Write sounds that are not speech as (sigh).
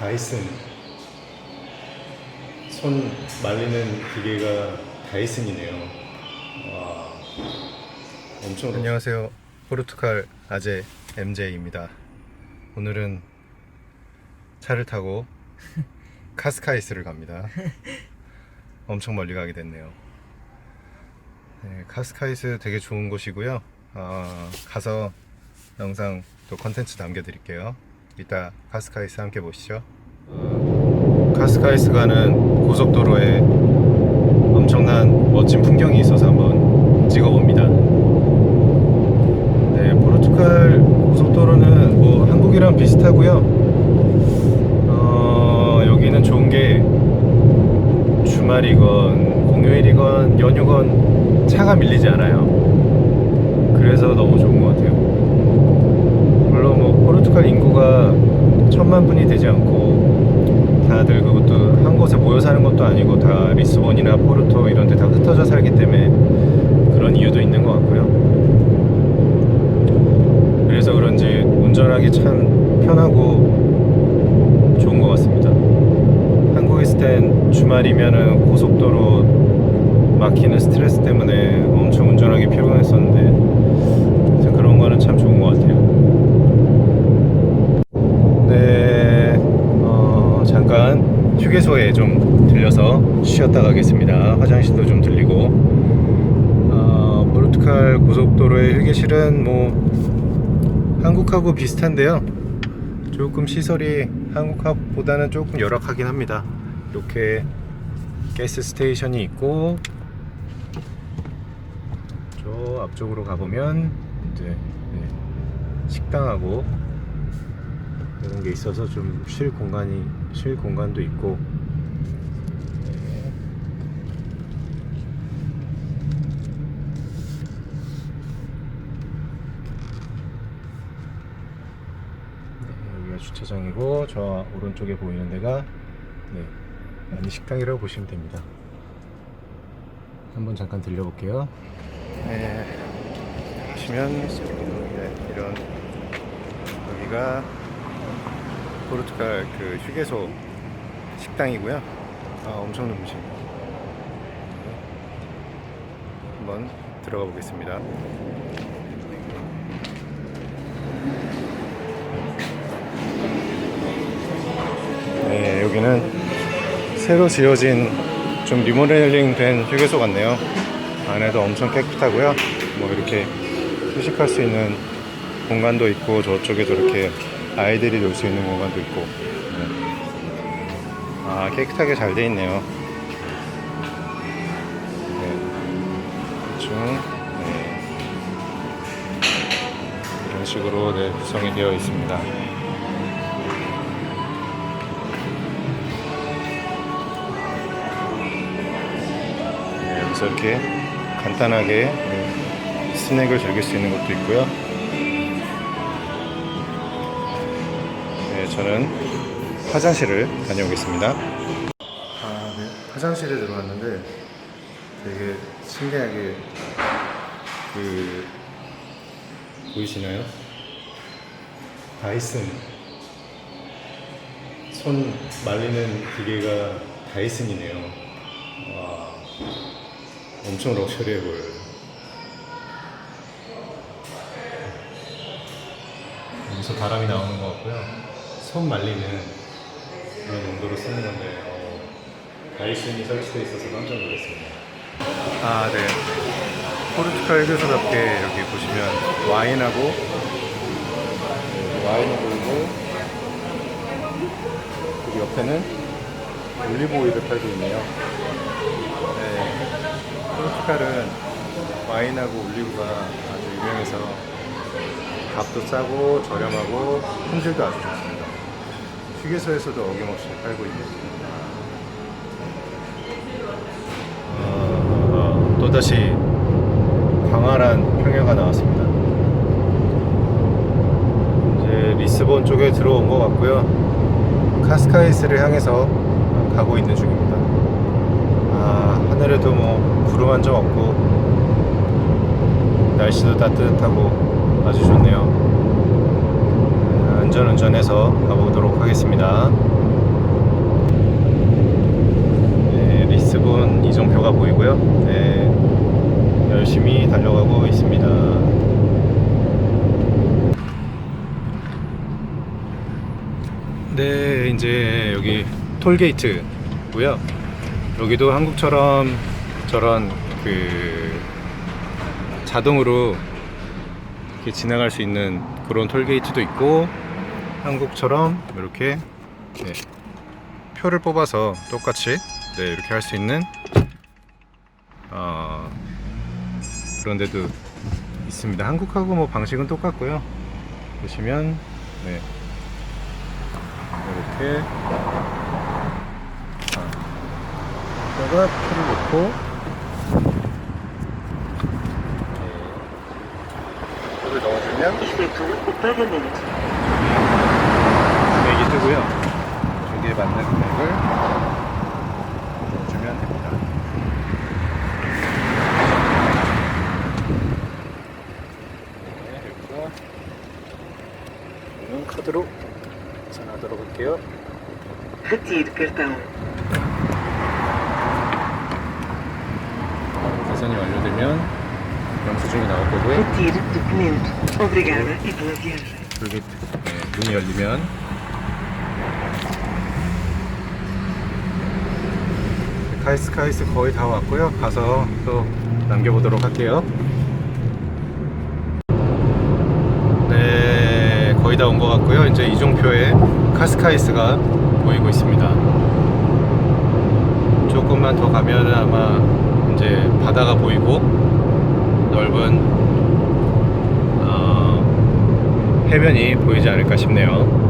다이슨 손 말리는 기계가 다이슨이네요. 와, 엄청 안녕하세요. 포르투갈 아재 MJ입니다. 오늘은 차를 타고 (laughs) 카스카이스를 갑니다. 엄청 멀리 가게 됐네요. 네, 카스카이스 되게 좋은 곳이고요. 아, 가서 영상 또 컨텐츠 남겨드릴게요. 이따 카스카이스 함께 보시죠. 카스카이스 가는 고속도로에 엄청난 멋진 풍경이 있어서 한번 찍어봅니다. 네, 포르투갈 고속도로는 뭐 한국이랑 비슷하고요. 어, 여기는 좋은 게 주말이건 공휴일이건 연휴건 차가 밀리지 않아요. 그래서 너무 좋은 것 같아요. 포르투갈 인구가 천만 분이 되지 않고 다들 그것도 한 곳에 모여 사는 것도 아니고 다 리스본이나 포르토 이런 데 다 흩어져 살기 때문에 그런 이유도 있는 것 같고요. 그래서 그런지 운전하기 참 편하고 좋은 것 같습니다. 한국에 있을 땐 주말이면은 고속도로 막히는 스트레스 때문에 엄청 운전하기 피곤했었는데 그래서 그런 거는 참 좋은 것 같아요. 네, 어, 잠깐 휴게소에 좀 들려서 쉬었다 가겠습니다. 화장실도 좀 들리고. 어, 포르투갈 고속도로의 휴게실은 뭐 한국하고 비슷한데요. 조금 시설이 한국보다는 조금 열악하긴 합니다. 이렇게 가스 스테이션이 있고 저 앞쪽으로 가보면 이제 네, 식당하고 이런 게 있어서 좀 쉴 공간이 쉴 공간도 있고 네. 주차장이고 저 오른쪽에 보이는 데가 네, 아니 식당이라고 보시면 됩니다. 한번 잠깐 들려볼게요. 네, 보시면 네, 이런 여기가 포르투갈 그 휴게소 식당이고요. 아, 엄청난 음식. 한번 들어가 보겠습니다. 여기는 새로 지어진 좀 리모델링 된 휴게소 같네요. 안에도 엄청 깨끗하고요. 뭐 이렇게 휴식할 수 있는 공간도 있고 저쪽에도 이렇게 아이들이 놀 수 있는 공간도 있고. 네. 아 깨끗하게 잘 돼 있네요. 네. 대충 네. 이런 식으로 네, 구성이 되어 있습니다. 네, 여기서 이렇게 간단하게 네, 스낵을 즐길 수 있는 것도 있고요. 네, 저는 화장실을 다녀오겠습니다. 아, 네. 화장실에 들어왔는데 되게 신기하게 그 보이시나요? 다이슨 손 말리는 기계가 다이슨이네요. 와, 엄청 럭셔리해 보여요. 여기서 바람이 나오는 것 같고요. 손 말리는 그런 용도로 쓰는 건데 어, 다이슨이 설치되어 있어서 깜짝 놀랐습니다. 아, 네. 포르투갈 휴게소답게 여기 보시면 와인하고 네, 와인이 보이고 그 옆에는 올리브 오일을 팔고 있네요. 네. 포르투갈은 와인하고 올리브가 아주 유명해서 값도 싸고 저렴하고 품질도 아주 좋습니다. 휴게소에서도 어김없이 팔고 있습니다. 어, 또다시 광활한 평야가 나왔습니다. 이제 리스본 쪽에 들어온 것 같고요. 카스카이스를 향해서 가고 있는 중입니다. 하늘에도 뭐 구름 한 점 없고 날씨도 따뜻하고 아주 좋네요. 안전 운전해서 가보도록 하겠습니다. 네, 리스본 이정표가 보이고요. 네, 열심히 달려가고 있습니다. 네, 이제 여기 톨게이트고요. 여기도 한국처럼 저런 그 자동으로 이렇게 지나갈 수 있는 그런 톨게이트도 있고 한국처럼 이렇게 네, 표를 뽑아서 똑같이 네, 이렇게 할 수 있는 어, 그런 데도 있습니다. 한국하고 뭐 방식은 똑같고요. 보시면 네, 이렇게 아, 여기다가 표를 놓고 네, 표를 넣어주면 pagamento. 금액이 뜨고요. 저기에 맞는 금액을 넣어주면 됩니다. 네, 그리고 이는 카드로 계산하도록 할게요. Retire cartão. 계산이 완료되면 영수증이 나올 거고요. Retire documento. Obrigada e boa viagem. 여기 네, 문이 열리면 카이스 카이스 거의 다 왔고요. 가서 또 남겨보도록 할게요. 네, 거의 다 온 것 같고요. 이제 이종표에 카스카이스가 보이고 있습니다. 조금만 더 가면 아마 이제 바다가 보이고 넓은 어, 해변이 보이지 않을까 싶네요.